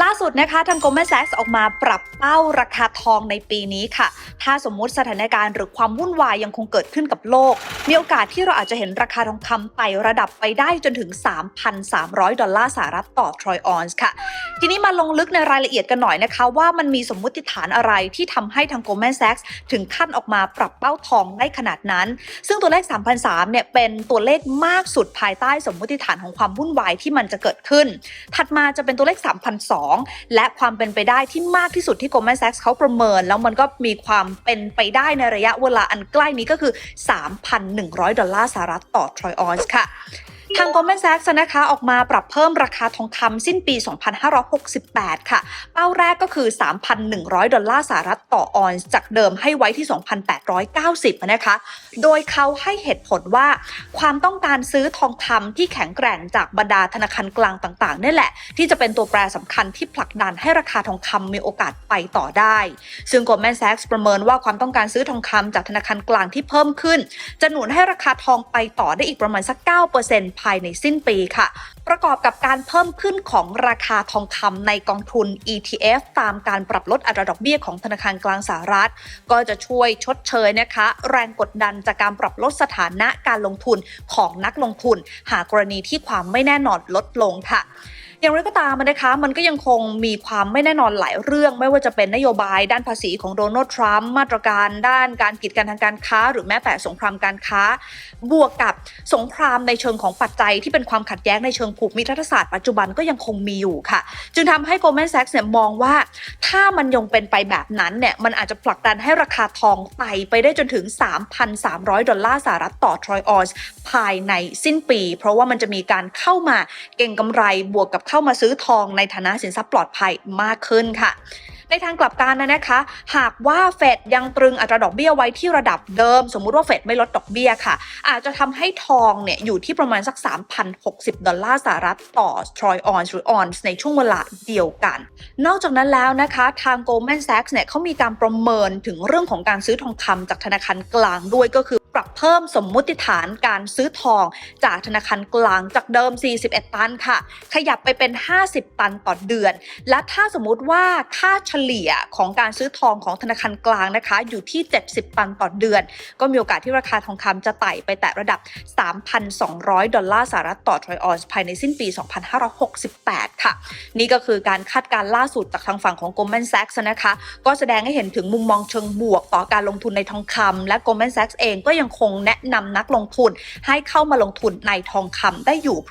ล่าสุดนะคะทาง Goldman Sachs ออกมาปรับเป้าราคาทองในปีนี้ค่ะ ถ้าสมมุติสถานการณ์หรือความวุ่นวายยังคงเกิดขึ้นกับโลก มีโอกาสที่เราอาจจะเห็นราคาทองคำไต่ระดับไปได้จนถึง 3,300 ดอลลาร์สหรัฐต่อทรอยออนซ์ค่ะ ทีนี้มาลงลึกในรายละเอียดกันหน่อยนะคะ ว่ามันมีสมมุติฐานอะไรที่ทำให้ทาง Goldman Sachs ถึงขั้นออกมาปรับเป้าทองได้ขนาดนั้น ซึ่งตัวเลข3,003เนี่ยเป็นตัวเลขมากสุดภายใต้สมมุติฐานของความวุ่นวายที่มันจะเกิดขึ้น ถัดมาจะเป็นตัวเลข 3,200 2 และความเป็นไปได้ที่มากที่สุดที่ Goldman Sachs เขาประเมิน แล้วมันก็มีความเป็นไปได้ในระยะเวลาอันใกล้นี้ก็คือ 3,100 ดอลลาร์สหรัฐต่อทรอยออนซ์ค่ะ ทาง Goldman Sachs นะคะออกมาปรับเพิ่มราคาทองคำสิ้นปี 2568 ค่ะ เป้าแรกก็คือ 3,100 ดอลลาร์สหรัฐต่อออนซ์จากเดิมให้ไว้ที่ 2,890 นะคะ โดยเขาให้เหตุผลว่า ความต้องการซื้อทองคำที่แข็งแกร่งจากบรรดาธนาคารกลางต่างๆนี่แหละ ที่จะเป็นตัวแปรสำคัญที่ผลักดันให้ราคาทองคำมีโอกาสไปต่อได้ ซึ่ง Goldman Sachs ประเมินว่าความต้องการซื้อทองคำจากธนาคารกลางที่เพิ่มขึ้น จะหนุนให้ราคาทองไปต่อได้อีกประมาณสัก 9%ภายในสิ้นปีค่ะ ประกอบกับการเพิ่มขึ้นของราคาทองคำในกองทุน ETF ตามการปรับลดอัตราดอกเบี้ยของธนาคารกลางสหรัฐ ก็จะช่วยชดเชยนะคะ แรงกดดันจากการปรับลดสถานะการลงทุนของนักลงทุน หากกรณีที่ความไม่แน่นอนลดลงค่ะ อย่างไรก็ตามนะคะ มันก็ยังคงมีความไม่แน่นอนหลายเรื่องไม่ว่าจะเป็นนโยบายด้านภาษีของโดนัลด์ทรัมป์มาตรการด้านการกีดกันทางการค้า หรือแม้แต่สงครามการค้า บวกกับสงครามในเชิงของปัจจัยที่เป็นความขัดแย้งในเชิงภูมิรัฐศาสตร์ปัจจุบันก็ยังคงมีอยู่ค่ะ จึงทำให้ Goldman Sachs เนี่ยมองว่า ถ้ามันยังเป็นไปแบบนั้นเนี่ยมันอาจจะผลักดันให้ราคาทองไต่ไปได้จนถึง 3,300 ดอลลาร์สหรัฐต่อทรอยออนซ์ภายในสิ้นปี เพราะว่ามันจะมีการเข้ามาเก็งกำไรบวกกับเข้ามาซื้อทองในฐานะสินทรัพย์ปลอดภัยมากขึ้นค่ะ ในทางกลับกันนะนะคะ หากว่าเฟดยังตรึงอัตราดอกเบี้ยไว้ที่ระดับเดิม สมมุติว่าเฟดไม่ลดดอกเบี้ยค่ะ อาจจะทำให้ทองเนี่ยอยู่ที่ประมาณสัก 3,060 ดอลลาร์สหรัฐต่อทรอยออนซ์หรือออนซ์ในช่วงเวลาเดียวกัน นอกจากนั้นแล้วนะคะทาง Goldman Sachs เนี่ยเขามีการประเมินถึงเรื่องของการซื้อทองคำจากธนาคารกลางด้วยก็คือ ปรับเพิ่มสมมุติฐานการซื้อทอง จากธนาคารกลางจากเดิม 41 ตันค่ะ ขยับไปเป็น 50 ตันต่อเดือน และถ้าสมมุติว่าค่าเฉลี่ยของการซื้อทองของธนาคารกลางนะคะ อยู่ที่ 70 ตันต่อเดือน ก็มีโอกาสที่ราคาทองคำจะไต่ไปแตะระดับ 3,200 ดอลลาร์สหรัฐต่อทรอยออนซ์ภายในสิ้นปี 2568 ค่ะ นี่ก็คือการคาดการณ์ล่าสุดจากทางฝั่งของ Goldman Sachs นะคะ ก็แสดงให้เห็นถึงมุมมองเชิงบวกต่อการลงทุนในทองคำและ Goldman Sachs เองก็ยังยังคงแนะนำนักลงทุนให้เข้ามาลงทุนในทองคำได้อยู่เพราะ